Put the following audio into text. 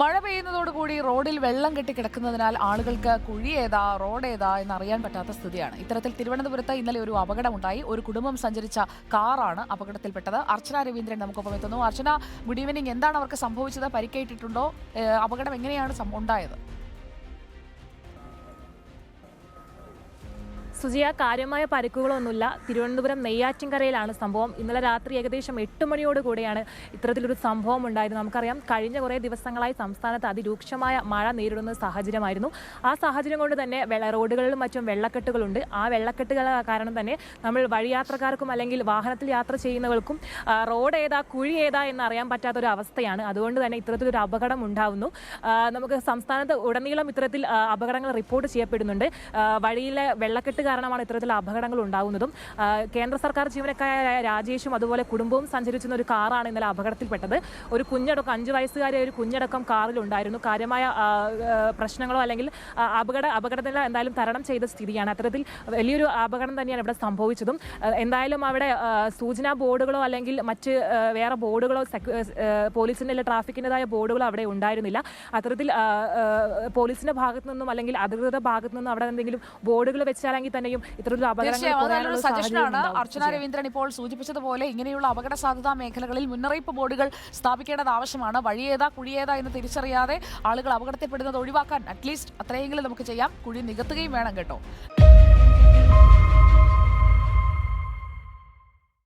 മഴ പെയ്യുന്നതോടുകൂടി റോഡിൽ വെള്ളം കെട്ടി കിടക്കുന്നതിനാൽ ആളുകൾക്ക് കുഴി ഏതാ റോഡ് ഏതാ എന്നറിയാൻ പറ്റാത്ത സ്ഥിതിയാണ്. ഇത്തരത്തിൽ തിരുവനന്തപുരത്ത് ഇന്നലെ ഒരു അപകടമുണ്ടായി. ഒരു കുടുംബം സഞ്ചരിച്ച കാറാണ് അപകടത്തിൽപ്പെട്ടത്. അർച്ചന രവീന്ദ്രൻ നമുക്കൊപ്പം എത്തുന്നു. അർച്ചന ഗുഡ് ഈവനിങ് എന്താണ് അവർക്ക് സംഭവിച്ചത്? പരിക്കേറ്റിട്ടുണ്ടോ? അപകടം എങ്ങനെയാണ് ഉണ്ടായത്? സുജിയ കാര്യമായ പരിക്കുകളൊന്നുമില്ല. തിരുവനന്തപുരം നെയ്യാറ്റിൻകരയിലാണ് സംഭവം. ഇന്നലെ രാത്രി ഏകദേശം എട്ട് മണിയോടുകൂടിയാണ് ഇത്തരത്തിലൊരു സംഭവം ഉണ്ടായത്. നമുക്കറിയാം കഴിഞ്ഞ കുറേ ദിവസങ്ങളായി സംസ്ഥാനത്ത് അതിരൂക്ഷമായ മഴ നേരിടുന്ന സാഹചര്യമായിരുന്നു. ആ സാഹചര്യം കൊണ്ട് തന്നെ വെള്ള റോഡുകളിലും മറ്റും വെള്ളക്കെട്ടുകളുണ്ട്. ആ വെള്ളക്കെട്ടുകൾ കാരണം തന്നെ നമ്മൾ വഴിയാത്രക്കാർക്കും അല്ലെങ്കിൽ വാഹനത്തിൽ യാത്ര ചെയ്യുന്നവർക്കും റോഡ് ഏതാ കുഴി ഏതാ എന്ന് അറിയാൻ പറ്റാത്ത ഒരു അവസ്ഥയാണ്. അതുകൊണ്ട് തന്നെ ഇത്തരത്തിലൊരു അപകടം ഉണ്ടാവുന്നു. നമുക്ക് സംസ്ഥാനത്ത് ഉടനീളം ഇത്തരത്തിൽ അപകടങ്ങൾ റിപ്പോർട്ട് ചെയ്യപ്പെടുന്നുണ്ട്. വഴിയിലെ വെള്ളക്കെട്ട് കാരണമാണ് ഇത്തരത്തിൽ അപകടങ്ങൾ ഉണ്ടാകുന്നതും കേന്ദ്ര സർക്കാർ ജീവനക്കാരായ രാജേഷും അതുപോലെ കുടുംബവും സഞ്ചരിച്ചിരുന്ന ഒരു കാറാണ് ഇന്നലെ അപകടത്തിൽപ്പെട്ടത്. ഒരു കുഞ്ഞടക്കം അഞ്ച് വയസ്സുകാരെ ഒരു കുഞ്ഞടക്കം കാറിലുണ്ടായിരുന്നു കാര്യമായ പ്രശ്നങ്ങളോ അല്ലെങ്കിൽ അപകട അപകടത്തിൽ എന്തായാലും തരണം ചെയ്ത സ്ഥിതിയാണ്. അത്തരത്തിൽ വലിയൊരു അപകടം തന്നെയാണ് ഇവിടെ സംഭവിച്ചതും. എന്തായാലും അവിടെ സൂചനാ ബോർഡുകളോ അല്ലെങ്കിൽ മറ്റ് വേറെ ബോർഡുകളോ പോലീസിന്റെ അല്ലെങ്കിൽ ട്രാഫിക്കിന്റെതായ ബോർഡുകളോ അവിടെ ഉണ്ടായിരുന്നില്ല. അത്തരത്തിൽ പോലീസിന്റെ ഭാഗത്തു നിന്നും അല്ലെങ്കിൽ അധികൃത ഭാഗത്തു നിന്നും അവിടെ എന്തെങ്കിലും ബോർഡുകൾ വെച്ചാലെങ്കിൽ തന്നെയും ഇത്തരത്തിലുള്ള അപകടങ്ങൾ സജഷനാണ്. അർച്ചന രവീന്ദ്രൻ ഇപ്പോൾ സൂചിപ്പിച്ചതുപോലെ ഇങ്ങനെയുള്ള അപകട സാധ്യതാ മേഖലകളിൽ മുന്നറിയിപ്പ് ബോർഡുകൾ സ്ഥാപിക്കേണ്ടത് ആവശ്യമാണ്. വഴിയേതാ കുഴിയേതാ എന്ന് തിരിച്ചറിയാതെ ആളുകൾ അപകടത്തിൽപ്പെടുന്നത് ഒഴിവാക്കാൻ അറ്റ്ലീസ്റ്റ് അത്രയെങ്കിലും നമുക്ക് ചെയ്യാം. കുഴി നികത്തുകയും വേണം കേട്ടോ.